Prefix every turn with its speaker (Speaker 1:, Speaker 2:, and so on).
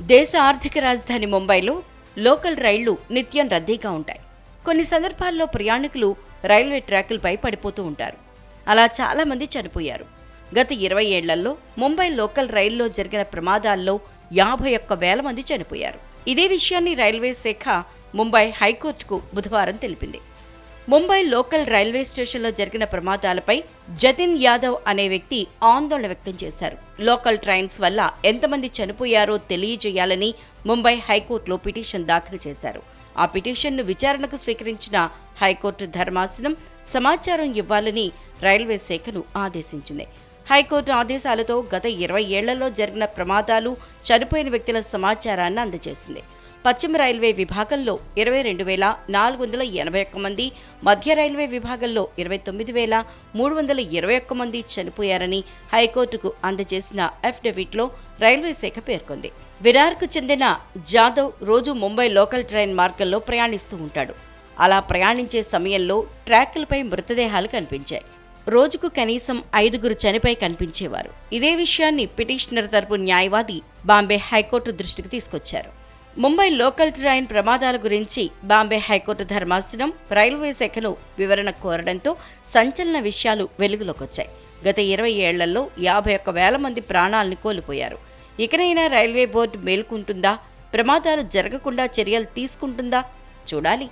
Speaker 1: దేశ ఆర్థిక రాజధాని ముంబైలో లోకల్ రైళ్ళు నిత్యం రద్దీగా ఉంటాయి. కొన్ని సందర్భాల్లో ప్రయాణికులు రైల్వే ట్రాకులపై పడిపోతూ ఉంటారు. అలా చాలా మంది చనిపోయారు. గత ఇరవై ఏళ్ళలో ముంబై లోకల్ రైల్లో జరిగిన ప్రమాదాల్లో యాభై ఒక్క వేల మంది చనిపోయారు. ఇదే విషయాన్ని రైల్వే శాఖ ముంబై హైకోర్టుకు బుధవారం తెలిపింది. ముంబై లోకల్ రైల్వే స్టేషన్లో జరిగిన ప్రమాదాలపై జతిన్ యాదవ్ అనే వ్యక్తి ఆందోళన వ్యక్తం చేశారు. లోకల్ ట్రైన్స్ వల్ల ఎంతమంది చనిపోయారో తెలియజేయాలని ముంబై హైకోర్టులో పిటిషన్ దాఖలు చేశారు. ఆ పిటిషన్ను విచారణకు స్వీకరించిన హైకోర్టు ధర్మాసనం సమాచారం ఇవ్వాలని రైల్వే శాఖను ఆదేశించింది. హైకోర్టు ఆదేశాలతో గత ఇరవై ఏళ్ళలో జరిగిన ప్రమాదాలు చనిపోయిన వ్యక్తుల సమాచారాన్ని అందజేసింది. పశ్చిమ రైల్వే విభాగంలో ఇరవై రెండు వేల నాలుగు వందల ఎనభై ఒక్క మంది మధ్య రైల్వే విభాగంలో ఇరవై తొమ్మిది వేల మూడు వందల ఇరవై ఒక్క మంది చనిపోయారని హైకోర్టుకు అందజేసిన అఫిడవిట్లో రైల్వే శాఖ పేర్కొంది. విరార్కు చెందిన జాదవ్ రోజు ముంబై లోకల్ ట్రైన్ మార్గంలో ప్రయాణిస్తూ ఉంటాడు. అలా ప్రయాణించే సమయంలో ట్రాకులపై మృతదేహాలు కనిపించాయి. రోజుకు కనీసం ఐదుగురు చనిపోయి కనిపించేవారు. ఇదే విషయాన్ని పిటిషనర్ తరపు న్యాయవాది బాంబే హైకోర్టు దృష్టికి తీసుకొచ్చారు. ముంబై లోకల్ ట్రైన్ ప్రమాదాల గురించి బాంబే హైకోర్టు ధర్మాసనం రైల్వే శాఖను వివరణ కోరడంతో సంచలన విషయాలు వెలుగులోకొచ్చాయి. గత ఇరవై ఏళ్ళలో యాభై ఒక్క వేల మంది ప్రాణాల్ని కోల్పోయారు. ఇకనైనా రైల్వే బోర్డు మేల్కుంటుందా? ప్రమాదాలు జరగకుండా చర్యలు తీసుకుంటుందా? చూడాలి.